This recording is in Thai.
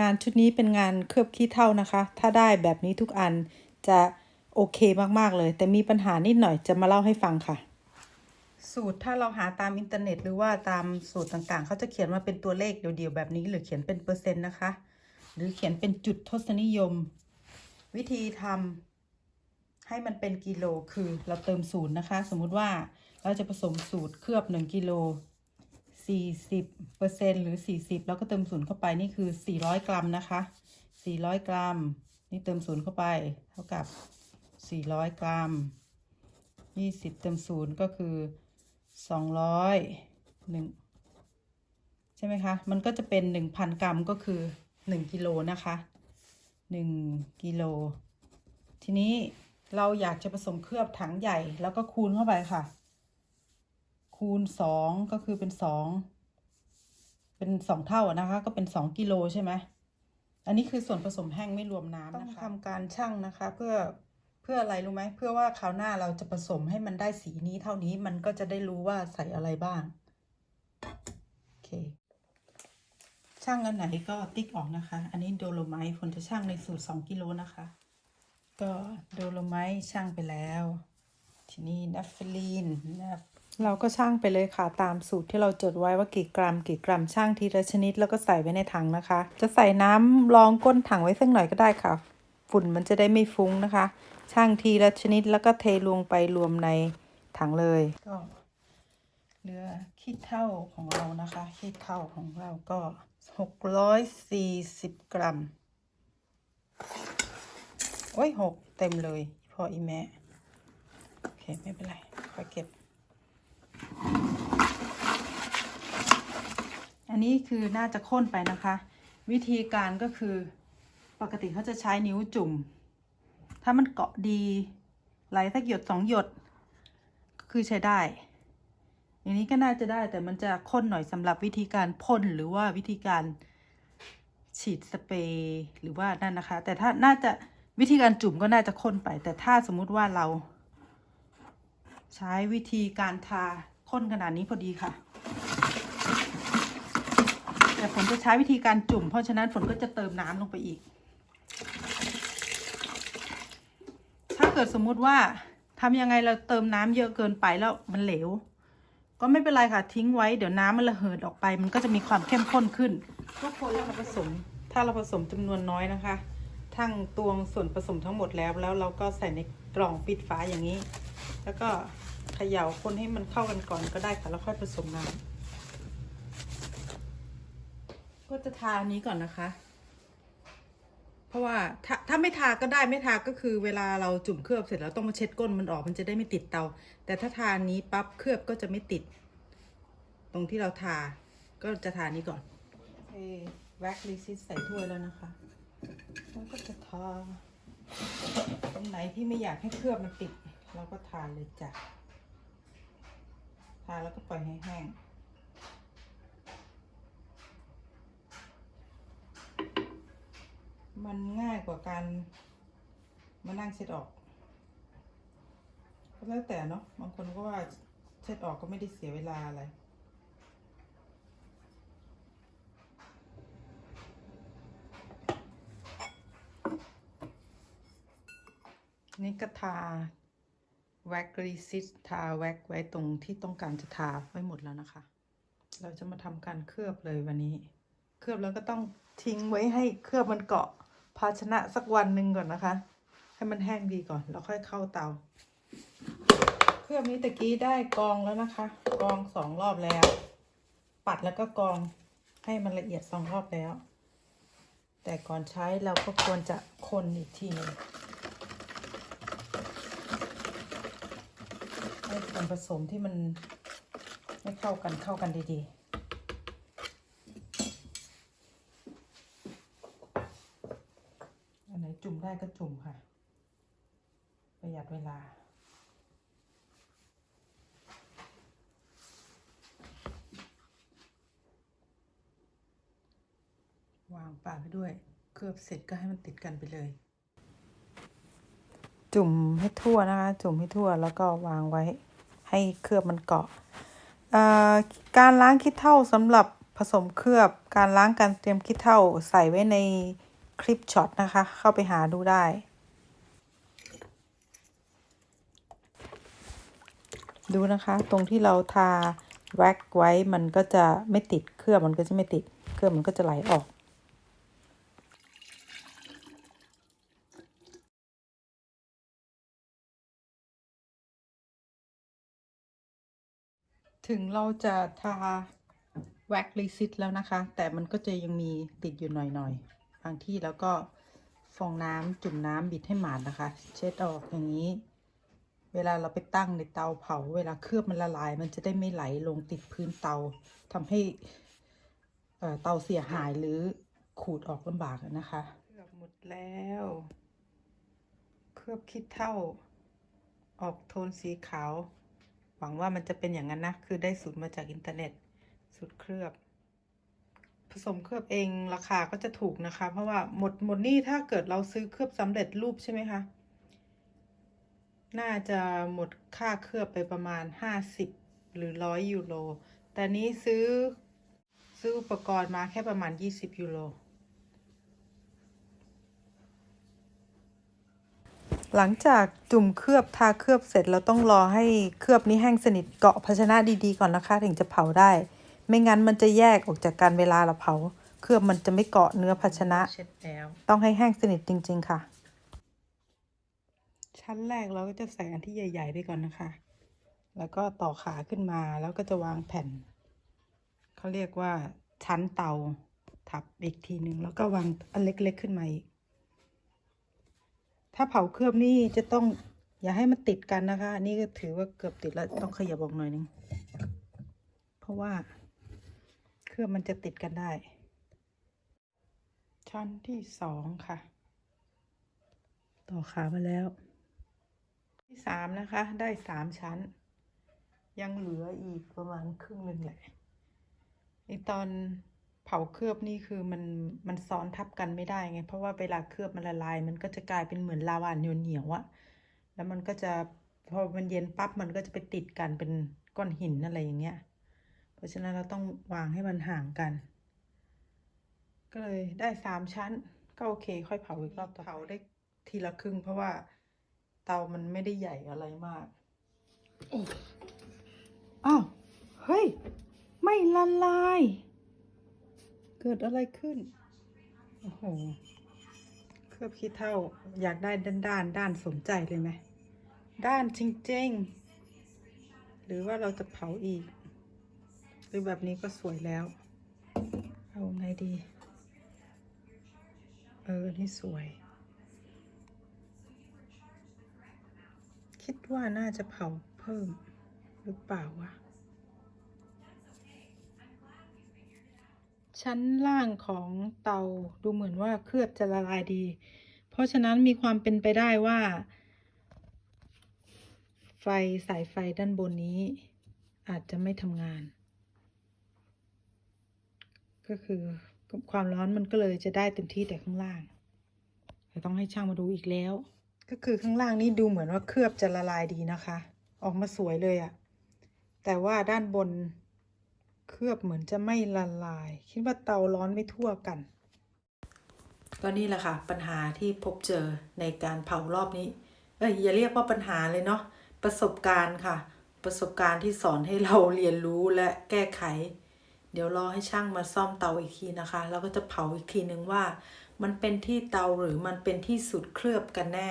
งานชุดนี้เป็นงานเคลือบขี้เถ้านะคะ ถ้าได้แบบนี้ทุกอันจะโอเคมากๆเลย แต่มีปัญหานิดหน่อยจะมาเล่าให้ฟังค่ะ สูตรถ้าเราหาตามอินเทอร์เน็ต หรือว่าตามสูตรต่างๆ เขาจะเขียนมาเป็นตัวเลขเดียวๆแบบนี้ หรือเขียนเป็นเปอร์เซ็นต์นะคะ หรือเขียนเป็นจุดทศนิยม วิธีทำให้มันเป็นกิโลคือเราเติมศูนย์นะคะ สมมุติว่าเราจะผสมสูตรเคลือบหนึ่งกิโล สี่สิบเปอร์เซ็นหรือสี่สิบแล้วก็เติมศูนย์เข้าไปนี่คือสี่ร้อยกรัมนะคะสี่ร้อยกรัม นี่เติมศูนย์เข้าไป เท่ากับสี่ร้อยกรัมยี่สิบเติมศูนย์ก็คือสองร้อยหนึ่งใช่ไหมคะ มันก็จะเป็นหนึ่งพันกรัมก็คือหนึ่งกิโลนะคะหนึ่งกิโล ทีนี้เราอยากจะผสมเคลือบถังใหญ่แล้วก็คูณเข้าไปค่ะ คูณสองก็คือเป็นสองเป็นสองเท่านะคะ ก็เป็นสองกิโลใช่ไหมอันนี้คือส่วนผสมแห้งไม่รวมน้ำนะคะต้องทำการชั่งนะคะ เพื่อเพื่ออะไรรู้ไหมเพื่อว่าคราวหน้าเราจะผสมให้มันได้สีนี้เท่านี้มันก็จะได้รู้ว่าใส่อะไรบ้างโอเคช่างอันไหนก็ติ๊กออกนะคะ อันนี้โดโลไมต์ฝนจะช่างในสูตรสองกิโลนะคะ ก็โดโลไมต์ช่างไปแล้ว ทีนี้นัฟเฟลีนนัฟ เราก็ช่างไปเลยค่ะตามสูตรที่เราจดไว้ว่ากี่กรัม กี่กรัมช่างทีละชนิดแล้วก็ใส่ไว้ในถังนะคะ จะใส่น้ำรองก้นถังไว้สักหน่อยก็ได้ค่ะ ฝุ่นมันจะได้ไม่ฟุ้งนะคะ ช่างทีละชนิดแล้วก็เทลงไปรวมในถังเลยก็เหลือขี้เท่าของเรานะคะขี้เท่าของเราก็หกร้อยสี่สิบกรัมโอ้ยหกเต็มเลยพออีแม่โอเคไม่เป็นไรค่อยเก็บ อันนี้คือน่าจะข้นไปนะคะ วิธีการก็คือปกติเขาจะใช้นิ้วจุ่ม ถ้ามันเกาะดีไหลสักหยดสองหยดก็คือใช้ได้ อย่างนี้ก็น่าจะได้แต่มันจะข้นหน่อยสำหรับวิธีการพ่นหรือว่าวิธีการฉีดสเปรย์หรือว่านั่นนะคะ แต่ถ้าน่าจะวิธีการจุ่มก็น่าจะข้นไป แต่ถ้าสมมุติว่าเรา ใช้วิธีการทาข้นขนาดนี้พอดีค่ะ แต่ฝนจะใช้วิธีการจุ่ม เพราะฉะนั้นฝนก็จะเติมน้ำลงไปอีก ถ้าเกิดสมมุติว่าทำยังไงเราเติมน้ำเยอะเกินไปแล้วมันเหลว ก็ไม่เป็นไรค่ะทิ้งไว้เดี๋ยวน้ำมันระเหิดออกไป มันก็จะมีความเข้มข้นขึ้นทุกคนเราผสม ถ้าเราผสมจำนวนน้อยนะคะ ทั้งตวงส่วนผสมทั้งหมดแล้วแล้วเราก็ใส่ในกล่องปิดฝาอย่างนี้ แล้วก็เขย่าคนให้มันเข้ากันก่อนก็ได้ค่ะแล้วค่อยผสมน้ำ ก็จะทาอันนี้ก่อนนะคะ เพราะว่าถ้าถ้าไม่ทาก็ได้ไม่ทาก็คือเวลาเราจุ่มเคลือบเสร็จแล้วต้องมาเช็ดก้นมันออกมันจะได้ไม่ติดเตา แต่ถ้าทาอันนี้ปั๊บเคลือบก็จะไม่ติด ตรงที่เราทา ก็จะทานี้ก่อนเอแว็กลิซิสใส่ถ้วยแล้วนะคะแล้วก็จะทาตรงไหนที่ไม่อยากให้เคลือบมันติด เราก็ทาเลยจ้ะทาแล้วก็ปล่อยให้แห้ง มันง่ายกว่าการมานั่งเช็ดออก ก็แล้วแต่เนาะบางคนก็ว่าเช็ดออกก็ไม่ได้เสียเวลาอะไรนี่ก็ทาแว็กรีซิสทาแว็กไว้ตรงที่ต้องการจะทาไว้หมดแล้วนะคะ เราจะมาทำการเคลือบเลยวันนี้ เคลือบแล้วก็ต้องทิ้งไว้ให้เคลือบมันเกาะ ภาชนะสักวันหนึ่งก่อนนะคะ ให้มันแห้งดีก่อน แล้วค่อยเข้าเตา เคลือบนี้ตะกี้ได้กองแล้วนะคะ กองสองรอบแล้ว ปัดแล้วก็กองให้มันละเอียดสองรอบแล้ว แต่ก่อนใช้เราก็ควรจะคนอีกทีนึงให้ส่วนผสมที่มันไม่เข้ากันเข้ากันดีๆ อัน ได้ก็จุ่มค่ะ ประหยัดเวลา วางปาไปด้วย เคลือบเสร็จก็ให้มันติดกันไปเลย จุ่มให้ทั่วนะคะ จุ่มให้ทั่วแล้วก็วางไว้ให้เคลือบมันเกาะการล้างขี้เถ้าสำหรับผผสมเคลือบ การล้างการเตรียมขี้เถ้าใส่ไว้ใน คลิปช็อตนะคะ เข้าไปหาดูได้ ดูนะคะตรงที่เราทาแว็กไว้มันก็จะไม่ติดเคลือบมันก็จะไม่ติดเคลือบมันก็จะไหลออกถึงเราจะทาแว็กลิซิตแล้วนะคะ แต่มันก็จะยังมีติดอยู่หน่อยๆ บางที่แล้วก็ฟองน้ำจุ่มน้ำบิดให้หมาดนะคะ เช็ดออกอย่างนี้ เวลาเราไปตั้งในเตาเผา เวลาเคลือบมันละลาย มันจะได้ไม่ไหลลงติดพื้นเตาทำให้เอ่อเตาเสียหายหรือขูดออกลำบากนะคะเคลือบหมดแล้ว เคลือบคิดเท่า ออกโทนสีขาว หวังว่ามันจะเป็นอย่างนั้นนะ คือได้สูตรมาจากอินเทอร์เน็ต สูตรเคลือบ สมเคลือบเองราคาก็จะถูกนะคะ เพราะว่าหมดหมดนี่ถ้าเกิดเราซื้อเคลือบสำเร็จรูปใช่ไหมคะ น่าจะหมดค่าเคลือบไปประมาณห้าสิบหรือร้อยยูโร แต่นี้ซื้อซื้ออุปกรณ์มาแค่ประมาณยี่สิบยูโรหลังจากจุ่มเคลือบทาเคลือบเสร็จเราต้องรอให้เคลือบนี้แห้งสนิทเกาะภาชนะดีๆก่อนนะคะ ถึงจะเผาได้ ไม่งั้นมันจะแยกออกจากกันเวลาเราเผา เคลือบมันจะไม่เกาะเนื้อภาชนะ เช็ดแล้ว ต้องให้แห้งสนิทจริง ๆ ค่ะ ชั้นแรกเราก็จะใส่อันที่ใหญ่ ๆ ไปก่อนนะคะ แล้วก็ต่อขาขึ้นมาแล้วก็จะวางแผ่น เขาเรียกว่าชั้นเตาทับอีกทีหนึ่งแล้วก็วางอันเล็ก ๆ ขึ้นมาอีก ถ้าเผาเคลือบนี่จะต้องอย่าให้มันติดกันนะคะอันนี้ก็ถือว่าเกือบติดแล้วต้องขยับออกหน่อยนึง เพราะว่าเค ลือบมันจะติดกันได้ ชั้นที่สองค่ะ ต่อขามาแล้ว ที่สามนะคะ ได้สามชั้น ยังเหลืออีกประมาณครึ่งหนึ่งแหละไอตอนเผาเคลือบนี่คือมันมันซ้อนทับกันไม่ได้ไง เพราะว่าเวลาเคลือบมันละลาย มันก็จะกลายเป็นเหมือนลาวาเหนียวเหนียวๆอะแล้วมันก็จะพอมันเย็นปั๊บมันก็จะไปติดกันเป็นก้อนหินอะไรอย่างเงี้ย เพราะฉะนั้นเราต้องวางให้มันห่างกัน ก็เลยได้สามชั้น ก็โอเค ค่อยเผาอีกรอบต่อเผาได้ทีละครึ่ง เพราะว่าเตามันไม่ได้ใหญ่อะไรมากโอ้อ้าวเฮ้ย ไม่ละลาย เกิดอะไรขึ้น โอ้โห เคลือบขี้เท่า อยากได้ด้านด้านๆด้านสนใจเลยไหม ด้านจริง ๆ หรือว่าเราจะเผาอีก หรือแบบนี้ก็สวยแล้ว เอาไงดี เออ นี่สวย คิดว่าน่าจะเผาเพิ่มหรือเปล่าวะ ชั้นล่างของเตาดูเหมือนว่าเคลือบจะละลายดี เพราะฉะนั้นมีความเป็นไปได้ว่า ไฟสายไฟด้านบนนี้อาจจะไม่ทำงาน ก็คือความร้อนมันก็เลยจะได้เต็มที่แต่ข้างล่างแต่ต้องให้ช่างมาดูอีกแล้ว ก็คือข้างล่างนี่ดูเหมือนว่าเคลือบจะละลายดีนะคะ ออกมาสวยเลยอะแต่ว่าด้านบนเคลือบเหมือนจะไม่ละลาย คิดว่าเตาร้อนไม่ทั่วกัน ก็นี่แหละค่ะ ปัญหาที่พบเจอในการเผารอบนี้ เอ้ยอย่าเรียกว่าปัญหาเลยเนาะประสบการณ์ค่ะ ประสบการณ์ที่สอนให้เราเรียนรู้และแก้ไข เดี๋ยวรอให้ช่างมาซ่อมเตาอีกทีนะคะ แล้วก็จะเผาอีกทีนึงว่า มันเป็นที่เตาหรือมันเป็นที่สุดเคลือบกันแน่